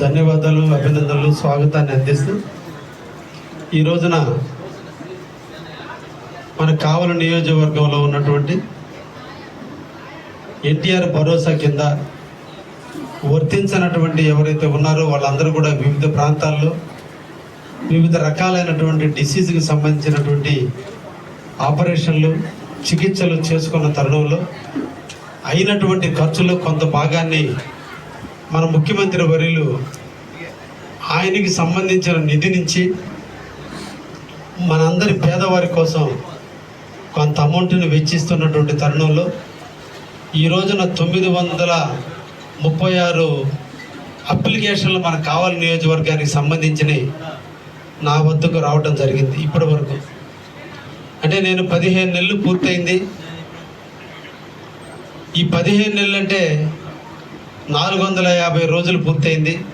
ధన్యవాదాలు అభినందనలు స్వాగతాన్ని అందిస్తూ ఈ రోజున మన కావల నియోజకవర్గంలో ఉన్నటువంటి ఎన్టీఆర్ భరోసా కింద వర్తించినటువంటి ఎవరైతే ఉన్నారో వాళ్ళందరూ కూడా వివిధ ప్రాంతాల్లో వివిధ రకాలైనటువంటి డిసీజ్కి సంబంధించినటువంటి ఆపరేషన్లు చికిత్సలు చేసుకున్న తరుణంలో అయినటువంటి ఖర్చులో కొంత భాగాన్ని మన ముఖ్యమంత్రి వర్యులు ఆయనకి సంబంధించిన నిధి నుంచి మనందరి పేదవారి కోసం కొంత అమౌంట్ని వెచ్చిస్తున్నటువంటి తరుణంలో ఈ రోజున తొమ్మిది వందల ముప్పై ఆరు అప్లికేషన్లు మనకు కావాలి నియోజకవర్గానికి సంబంధించినవి నా వద్దకు రావడం జరిగింది ఇప్పటి వరకు. అంటే నేను పదిహేను నెలలు పూర్తయింది. ఈ పదిహేను నెలలు అంటే నాలుగు వందల యాభై రోజులు పూర్తయింది.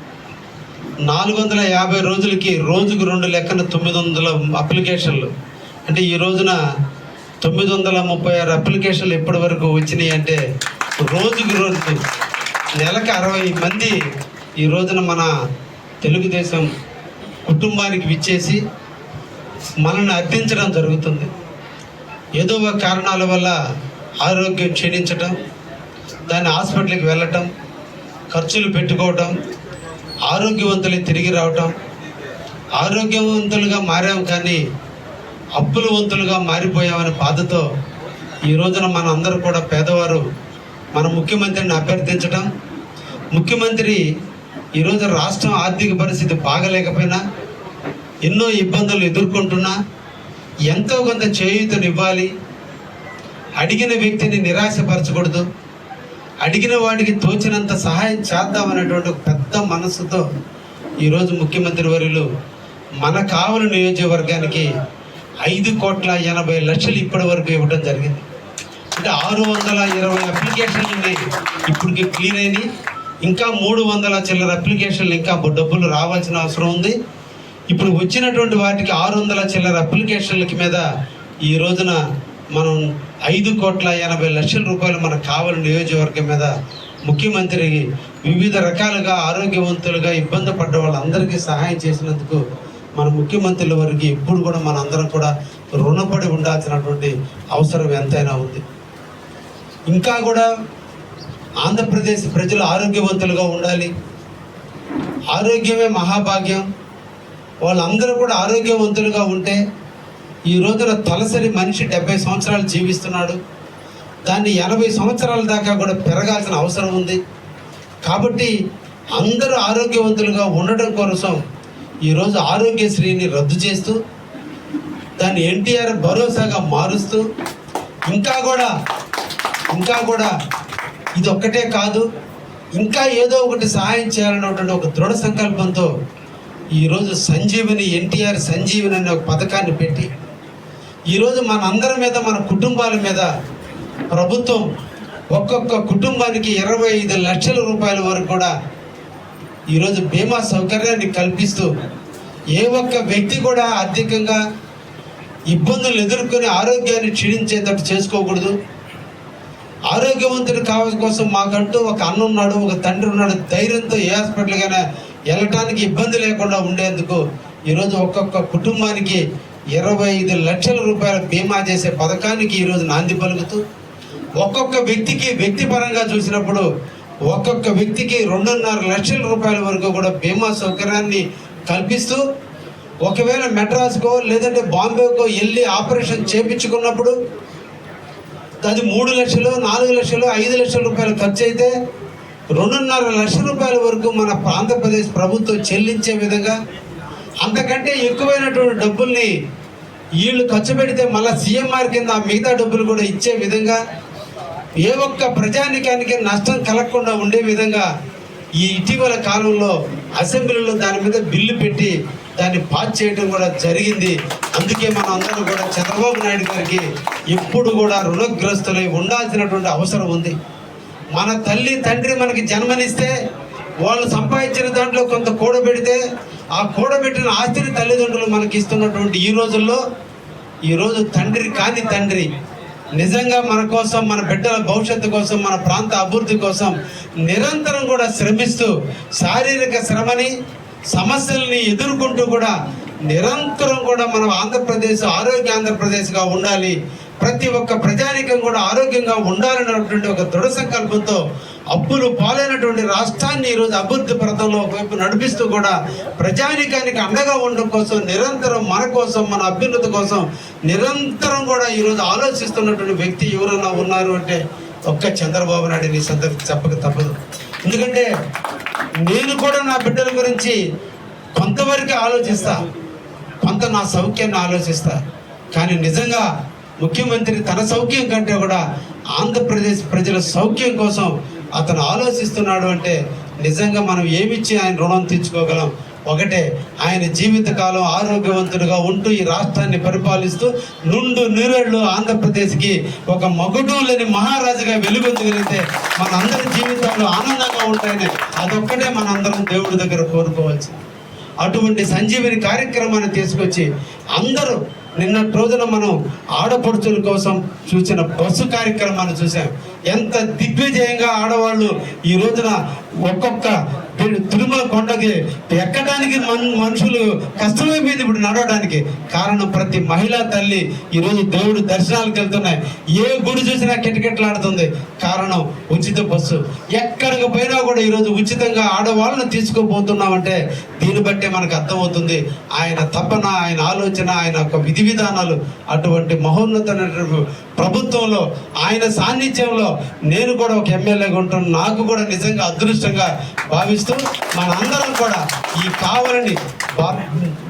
నాలుగు వందల యాభై రోజులకి రోజుకు రెండు లెక్కన తొమ్మిది వందల అప్లికేషన్లు. అంటే ఈ రోజున తొమ్మిది వందల ముప్పై ఆరు అప్లికేషన్లు ఎప్పటి వరకు వచ్చినాయి అంటే రోజుకు రోజు నెలకు అరవై మంది ఈ రోజున మన తెలుగుదేశం కుటుంబానికి విచ్చేసి మనల్ని అర్థించడం జరుగుతుంది. ఏదో ఒక కారణాల వల్ల ఆరోగ్యం క్షీణించటం దాన్ని హాస్పిటల్కి వెళ్ళటం ఖర్చులు పెట్టుకోవటం ఆరోగ్యవంతులు తిరిగి రావటం ఆరోగ్యవంతులుగా మారాం కానీ అప్పుల వంతులుగా మారిపోయామనే బాధతో ఈ రోజున మన అందరూ కూడా పేదవారు మన ముఖ్యమంత్రిని అభ్యర్థించడం ముఖ్యమంత్రి ఈరోజు రాష్ట్రం ఆర్థిక పరిస్థితి బాగలేకపోయినా ఎన్నో ఇబ్బందులు ఎదుర్కొంటున్నా ఎంతో కొంత చేయూతనివ్వాలి అడిగిన వ్యక్తిని నిరాశపరచకూడదు. అడిగిన వాడికి తోచినంత సహాయం చేద్దామనేటువంటి ఒక పెద్ద మనస్సుతో ఈరోజు ముఖ్యమంత్రి వర్యులు మన కావలి నియోజకవర్గానికి ఐదు కోట్ల ఎనభై లక్షలు ఇప్పటి వరకు ఇవ్వడం జరిగింది. అంటే ఆరు వందల ఇరవై అప్లికేషన్లు ఉన్నాయి. ఇప్పటికి క్లియర్ అయినాయి. ఇంకా మూడు వందల చిల్లర అప్లికేషన్లు ఇంకా డబ్బులు రావాల్సిన అవసరం ఉంది. ఇప్పుడు వచ్చినటువంటి వాటికి ఆరు వందల చిల్లర అప్లికేషన్లకి మీద ఈ రోజున మనం ఐదు కోట్ల ఎనభై లక్షల రూపాయలు మనకు కావాలి నియోజకవర్గం మీద ముఖ్యమంత్రి వివిధ రకాలుగా ఆరోగ్యవంతులుగా ఇబ్బంది పడ్డ వాళ్ళందరికీ సహాయం చేసినందుకు మన ముఖ్యమంత్రుల వారికి ఎప్పుడు కూడా మన అందరం కూడా రుణపడి ఉండాల్సినటువంటి అవసరం ఎంతైనా ఉంది. ఇంకా కూడా ఆంధ్రప్రదేశ్ ప్రజలు ఆరోగ్యవంతులుగా ఉండాలి. ఆరోగ్యమే మహాభాగ్యం. వాళ్ళందరూ కూడా ఆరోగ్యవంతులుగా ఉంటే ఈ రోజున తలసరి మనిషి డెబ్బై సంవత్సరాలు జీవిస్తున్నాడు. దాన్ని ఎనభై సంవత్సరాల దాకా కూడా పెరగాల్సిన అవసరం ఉంది. కాబట్టి అందరూ ఆరోగ్యవంతులుగా ఉండడం కోసం ఈరోజు ఆరోగ్యశ్రీని రద్దు చేస్తూ దాన్ని ఎన్టీఆర్ భరోసాగా మారుస్తూ ఇంకా కూడా ఇంకా కూడా ఇది ఒక్కటే కాదు ఇంకా ఏదో ఒకటి సహాయం చేయాలన్నటువంటి ఒక దృఢ సంకల్పంతో ఈరోజు సంజీవిని ఎన్టీఆర్ సంజీవిని అనే ఒక పథకాన్ని పెట్టి ఈరోజు మనందరి మీద మన కుటుంబాల మీద ప్రభుత్వం ఒక్కొక్క కుటుంబానికి ఇరవై ఐదు లక్షల రూపాయల వరకు కూడా ఈరోజు బీమా సౌకర్యాన్ని కల్పిస్తూ ఏ ఒక్క వ్యక్తి కూడా ఆర్థికంగా ఇబ్బందులు ఎదుర్కొని ఆరోగ్యాన్ని క్షీణించేటట్టు చేసుకోకూడదు. ఆరోగ్యవంతుడు కావాల్సిన కోసం మాకంటూ ఒక అన్న ఉన్నాడు ఒక తండ్రి ఉన్నాడు ధైర్యంతో ఏ హాస్పిటల్కైనా వెళ్ళటానికి ఇబ్బంది లేకుండా ఉండేందుకు ఈరోజు ఒక్కొక్క కుటుంబానికి ఇరవై ఐదు లక్షల రూపాయల బీమా చేసే పథకానికి ఈరోజు నాంది పలుకుతూ ఒక్కొక్క వ్యక్తికి వ్యక్తిపరంగా చూసినప్పుడు ఒక్కొక్క వ్యక్తికి రెండున్నర లక్షల రూపాయల వరకు కూడా బీమా సౌకర్యాన్ని కల్పిస్తూ ఒకవేళ మెడ్రాస్కో లేదంటే బాంబేకో వెళ్ళి ఆపరేషన్ చేపించుకున్నప్పుడు అది మూడు లక్షలు నాలుగు లక్షలు ఐదు లక్షల రూపాయలు ఖర్చు అయితే రెండున్నర లక్షల రూపాయల వరకు మన ఆంధ్రప్రదేశ్ ప్రభుత్వం చెల్లించే విధంగా అంతకంటే ఎక్కువైనటువంటి డబ్బుల్ని వీళ్ళు ఖర్చు పెడితే మళ్ళీ సీఎంఆర్ కింద మిగతా డబ్బులు కూడా ఇచ్చే విధంగా ఏ ఒక్క ప్రజానికానికి నష్టం కలగకుండా ఉండే విధంగా ఈ ఇటీవల కాలంలో అసెంబ్లీలో దాని మీద బిల్లు పెట్టి దాన్ని పాస్ చేయడం కూడా జరిగింది. అందుకే మనం అందరం కూడా చంద్రబాబు నాయుడు గారికి ఎప్పుడు కూడా రుణగ్రస్తులై ఉండాల్సినటువంటి అవసరం ఉంది. మన తల్లి తండ్రి మనకి జన్మనిస్తే వాళ్ళు సంపాదించిన దాంట్లో కొంత కూడబెడితే ఆ కూడబెట్టిన ఆస్తిని తల్లిదండ్రులు మనకి ఇస్తున్నటువంటి ఈ రోజుల్లో ఈరోజు తండ్రి కాని తండ్రి నిజంగా మన కోసం మన బిడ్డల భవిష్యత్తు కోసం మన ప్రాంత అభివృద్ధి కోసం నిరంతరం కూడా శ్రమిస్తూ శారీరక శ్రమని సమస్యల్ని ఎదుర్కొంటూ కూడా నిరంతరం కూడా మనం ఆంధ్రప్రదేశ్ ఆరోగ్య ఆంధ్రప్రదేశ్గా ఉండాలి. ప్రతి ఒక్క ప్రజానికం కూడా ఆరోగ్యంగా ఉండాలన్నటువంటి ఒక దృఢ సంకల్పంతో అప్పులు పాలైనటువంటి రాష్ట్రాన్ని ఈరోజు అభివృద్ధి పథంలో ఒకవైపు నడిపిస్తూ కూడా ప్రజానికానికి అండగా ఉండడం కోసం నిరంతరం మన కోసం మన అభ్యున్నతి కోసం నిరంతరం కూడా ఈరోజు ఆలోచిస్తున్నటువంటి వ్యక్తి ఎవరైనా ఉన్నారు అంటే ఒక్క చంద్రబాబు నాయుడు ఈ సందర్భం చెప్పక తప్పదు. ఎందుకంటే నేను కూడా నా బిడ్డల గురించి కొంతవరకు ఆలోచిస్తా. కొంత నా సౌఖ్యాన్ని ఆలోచిస్తా. కానీ నిజంగా ముఖ్యమంత్రి తన సౌఖ్యం కంటే కూడా ఆంధ్రప్రదేశ్ ప్రజల సౌఖ్యం కోసం అతను ఆలోచిస్తున్నాడు అంటే నిజంగా మనం ఏమిచ్చి ఆయన రుణం తీర్చుకోగలం? ఒకటే ఆయన జీవితకాలం ఆరోగ్యవంతుడిగా ఉంటూ ఈ రాష్ట్రాన్ని పరిపాలిస్తూ నుండు నీరేళ్ళు ఆంధ్రప్రదేశ్కి ఒక మగుడు లేని మహారాజుగా వెలుగొందగలిగితే మన అందరి జీవితంలో ఆనందంగా ఉంటాయని. అదొక్కటే మనందరం దేవుడి దగ్గర కోరుకోవచ్చు అటువంటి సంజీవిని కార్యక్రమాన్ని తీసుకొచ్చి అందరూ నిన్నటి రోజున మనం ఆడపడుచుల కోసం చూసిన బస్సు కార్యక్రమాన్ని చూసాం ఎంత దిగ్విజయంగా ఆడవాళ్ళు ఈ రోజున ఒక్కొక్క తిరుమల కొండకి ఎక్కడానికి మనుషులు కష్టమైపోయింది ఇప్పుడు నడవడానికి. కారణం ప్రతి మహిళా తల్లి ఈరోజు దేవుడు దర్శనాలకు వెళ్తున్నాయి. ఏ గుడి చూసినా కిటకిటలాడుతుంది. కారణం ఉచిత బస్సు. ఎక్కడికి పోయినా కూడా ఈరోజు ఉచితంగా ఆడవాళ్ళని తీసుకోబోతున్నామంటే దీన్ని బట్టే మనకు అర్థమవుతుంది. ఆయన తపన ఆయన ఆలోచన ఆయన యొక్క విధి విధానాలు అటువంటి మహోన్నత ప్రభుత్వంలో ఆయన సాన్నిధ్యంలో నేను కూడా ఒక ఎమ్మెల్యేగా ఉంటాను. నాకు కూడా నిజంగా అదృష్టంగా భావిస్తూ మనందరం కూడా ఈ కావాలని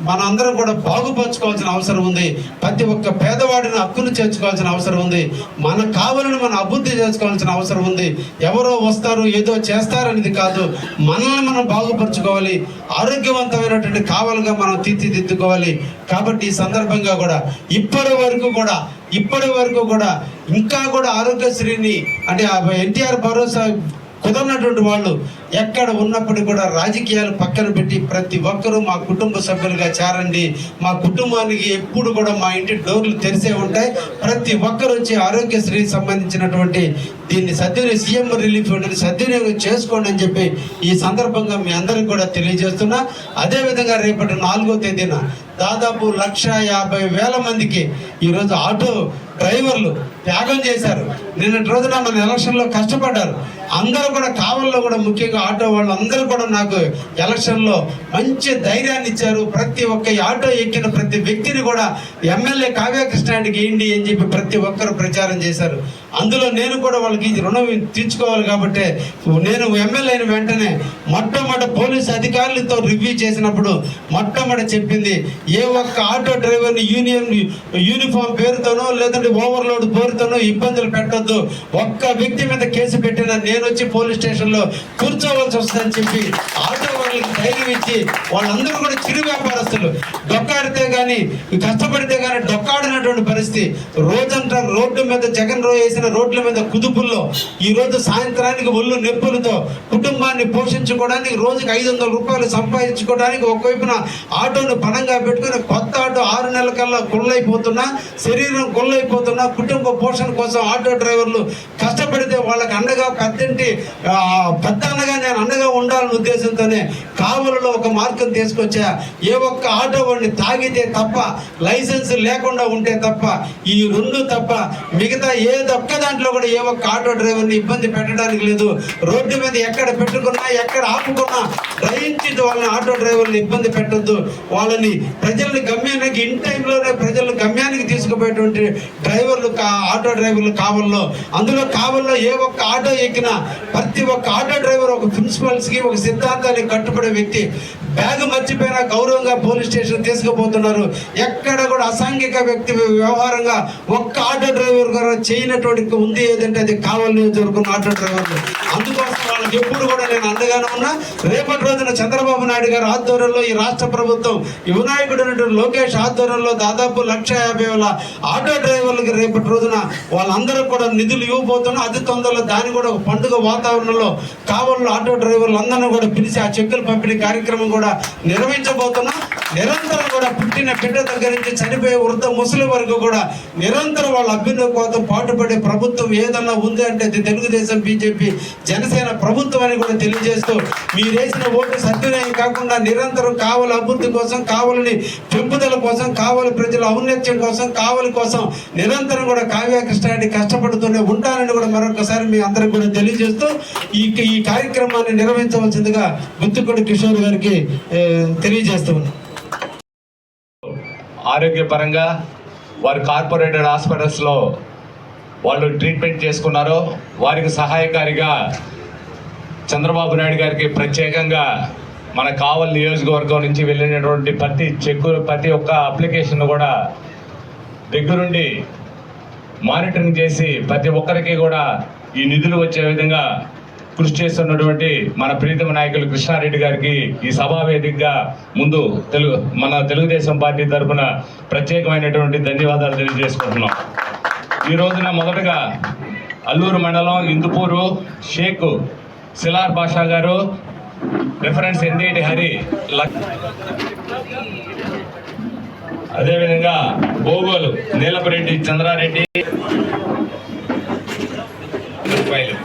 మనందరం కూడా బాగుపరచుకోవాల్సిన అవసరం ఉంది. ప్రతి ఒక్క పేదవాడిని హక్కును చేర్చుకోవాల్సిన అవసరం ఉంది. మన కావాలని మనం అభివృద్ధి చేసుకోవాల్సిన అవసరం ఉంది. ఎవరో వస్తారు ఏదో చేస్తారనేది కాదు. మనల్ని మనం బాగుపరచుకోవాలి. ఆరోగ్యవంతమైనటువంటి కావాలుగా మనం తీర్చిదిద్దుకోవాలి. కాబట్టి ఈ సందర్భంగా కూడా ఇప్పటి వరకు కూడా ఇప్పటి వరకు కూడా ఇంకా కూడా ఆరోగ్యశ్రీని అంటే ఎన్టీఆర్ భరోసా కుదరనటువంటి వాళ్ళు ఎక్కడ ఉన్నప్పటికీ కూడా రాజకీయాలు పక్కన పెట్టి ప్రతి ఒక్కరూ మా కుటుంబ సభ్యులుగా చేరండి. మా కుటుంబానికి ఎప్పుడు కూడా మా ఇంటి డోర్లు తెరిసే ఉంటాయి. ప్రతి ఒక్కరు వచ్చి ఆరోగ్యశ్రీ సంబంధించినటువంటి దీన్ని సద్వినియోగం సీఎం రిలీఫ్ ఫండ్ని సద్వినియోగం చేసుకోండి అని చెప్పి ఈ సందర్భంగా మీ అందరికి కూడా తెలియజేస్తున్నా. అదేవిధంగా రేపటి నాలుగో తేదీన దాదాపు లక్ష యాభై వేల మందికి ఈరోజు ఆటో డ్రైవర్లు త్యాగం చేశారు. నిన్నటి రోజున మన ఎలక్షన్లో కష్టపడ్డారు. అందరూ కూడా కావల్లో కూడా ముఖ్యంగా ఆటో వాళ్ళు అందరూ కూడా నాకు ఎలక్షన్లో మంచి ధైర్యాన్ని ఇచ్చారు. ప్రతి ఒక్క ఆటో ఎక్కిన ప్రతి వ్యక్తిని కూడా ఎమ్మెల్యే కావ్య ఏంటి అని చెప్పి ప్రతి ఒక్కరు ప్రచారం చేశారు. అందులో నేను కూడా వాళ్ళకి రుణం తీర్చుకోవాలి కాబట్టి నేను ఎమ్మెల్యే అయిన వెంటనే మొట్టమొదటి పోలీస్ అధికారులతో రివ్యూ చేసినప్పుడు మొట్టమొదటి చెప్పింది ఏ ఒక్క ఆటో డ్రైవర్ని యూనియన్ యూనిఫామ్ పేరుతోనో లేదంటే ఓవర్లోడ్ పేరుతోనో ఇబ్బందులు పెట్టొద్దు. ఒక్క వ్యక్తి మీద కేసు పెట్టిన నేను వచ్చి పోలీస్ స్టేషన్లో కూర్చోవలసి వస్తుందని చెప్పి ఆటో వాళ్ళకి ధైర్యం ఇచ్చి వాళ్ళందరూ కూడా చిరు వ్యాపారస్తులు. డొక్కాడితే కానీ కష్టపడితే కానీ డొక్కాడినటువంటి పరిస్థితి. రోజంతా రోడ్ల మీద జగన్ రో వేసిన రోడ్ల మీద కుదుపుల్లో ఈ రోజు సాయంత్రానికి ఒళ్ళు నొప్పులతో కుటుంబాన్ని పోషించుకోవడానికి రోజుకి ఐదు వందల రూపాయలు సంపాదించుకోవడానికి ఒకవైపున ఆటోను పణంగా పెట్టుకుని కొత్త ఆటో ఆరు నెలల కల్లా గుళ్ళైపోతున్నా శరీరం గుళ్ళైపోతున్నా కుటుంబ పోషణ కోసం ఆటో డ్రైవర్లు కష్టపడితే వాళ్ళకి అండగా పెద్దంటి పెద్ద అన్నగా నేను అండగా ఉండాలనే ఉద్దేశంతోనే కావలలో ఒక మార్గం తీసుకొచ్చా? ఏ ఒక్క ఆటో వాడిని తాగితే తప్ప లైసెన్స్ లేకుండా ఉంటే తప్ప ఈ రెండు తప్ప మిగతా ఏ ఒక్క దాంట్లో కూడా ఏ ఒక్క ఆటో డ్రైవర్ని ఇబ్బంది పెట్టడానికి లేదు. రోడ్డు మీద ఎక్కడ పెట్టుకున్నా ఎక్కడ ఆపుకున్నా దయించి వాళ్ళని ఆటో డ్రైవర్ని ఇబ్బంది పెట్టొద్దు. వాళ్ళని ప్రజల్ని గమ్యానికి ఇన్ టైంలోనే ప్రజలను గమ్యానికి తీసుకుపోయేటువంటి డ్రైవర్లు కా- ఆటో డ్రైవర్లు కావల్లో. అందులో కావల్లో ఏ ఒక్క ఆటో ఎక్కినా ప్రతి ఒక్క ఆటో డ్రైవర్ ఒక ప్రిన్సిపల్స్కి ఒక సిద్ధాంతాన్ని కట్టు కట్టుబడే వ్యక్తి బ్యాగ్ మర్చిపోయినా గౌరవంగా పోలీస్ స్టేషన్ తీసుకుపోతున్నారు. ఎక్కడ కూడా అసాంఘిక వ్యక్తి వ్యవహారంగా ఒక్క ఆటో డ్రైవర్ గారు చేయనటువంటి ఉంది. ఏదంటే అది కావాలని జరుగుతున్న ఆటో డ్రైవర్లు. అందుకోసం వాళ్ళకి ఎప్పుడు కూడా నేను అండగానే ఉన్నా. రేపటి రోజున చంద్రబాబు నాయుడు గారి ఆధ్వర్యంలో ఈ రాష్ట్ర ప్రభుత్వం యువనాయకుడు లోకేష్ ఆధ్వర్యంలో దాదాపు లక్ష యాభై వేల ఆటో డ్రైవర్లకు రేపటి రోజున వాళ్ళందరూ కూడా నిధులు ఇవ్వబోతున్నా అతి తొందరలో దాన్ని కూడా ఒక పండుగ వాతావరణంలో కావల్లో ఆటో డ్రైవర్లు అందరినీ కూడా పిలిచి ఆ చెక్కులు పంపిణీ కార్యక్రమం కూడా నిర్వహించబోతున్నాం. నిరంతరం కూడా పుట్టిన బిడ్డ దగ్గర నుంచి చనిపోయే వృద్ధ ముసలి వరకు కూడా నిరంతరం వాళ్ళ అభ్యున్నతి కోసం పాటుపడే ప్రభుత్వం ఏదన్నా ఉంది అంటే తెలుగుదేశం బీజేపీ జనసేన ప్రభుత్వం అని కూడా తెలియజేస్తూ మీరు వేసిన ఓటు సద్వినియోగం కాకుండా నిరంతరం కావలి అభివృద్ధి కోసం కావలిని పెంపుదల కోసం కావలి ప్రజల ఔన్నత్యం కోసం కావలి కోసం నిరంతరం కూడా కావ్య కష్టపడుతూనే ఉంటానని కూడా మరొకసారి మీ అందరికి కూడా తెలియజేస్తూ ఈ ఈ కార్యక్రమాన్ని నిర్వహించవలసిందిగా గుత్తుకొడి కిషోర్ గారికి తెలియజేస్తూ ఆరోగ్యపరంగా వారు కార్పొరేటెడ్ హాస్పిటల్స్లో వాళ్ళు ట్రీట్మెంట్ చేసుకున్నారో వారికి సహాయకారిగా చంద్రబాబు నాయుడు గారికి ప్రత్యేకంగా మన కావల్ నియోజకవర్గం నుంచి వెళ్ళినటువంటి ప్రతి చెక్కు ప్రతి ఒక్క అప్లికేషన్ కూడా దగ్గరుండి మానిటరింగ్ చేసి ప్రతి ఒక్కరికి కూడా ఈ నిధులు వచ్చే విధంగా కృషి చేస్తున్నటువంటి మన ప్రీతమ నాయకులు కృష్ణారెడ్డి గారికి ఈ సభా వేదికగా ముందు తెలుగు మన తెలుగుదేశం పార్టీ తరఫున ప్రత్యేకమైనటువంటి ధన్యవాదాలు తెలియజేసుకుంటున్నాం. ఈ రోజున మొదటగా అల్లూరు మండలం ఇందుపూరు షేక్ సిలార్ బాషా గారు రిఫరెన్స్ ఎందేటి హరి లక్ అదేవిధంగా బోగోలు నీలపరెడ్డి చంద్రారెడ్డి రూపాయలు.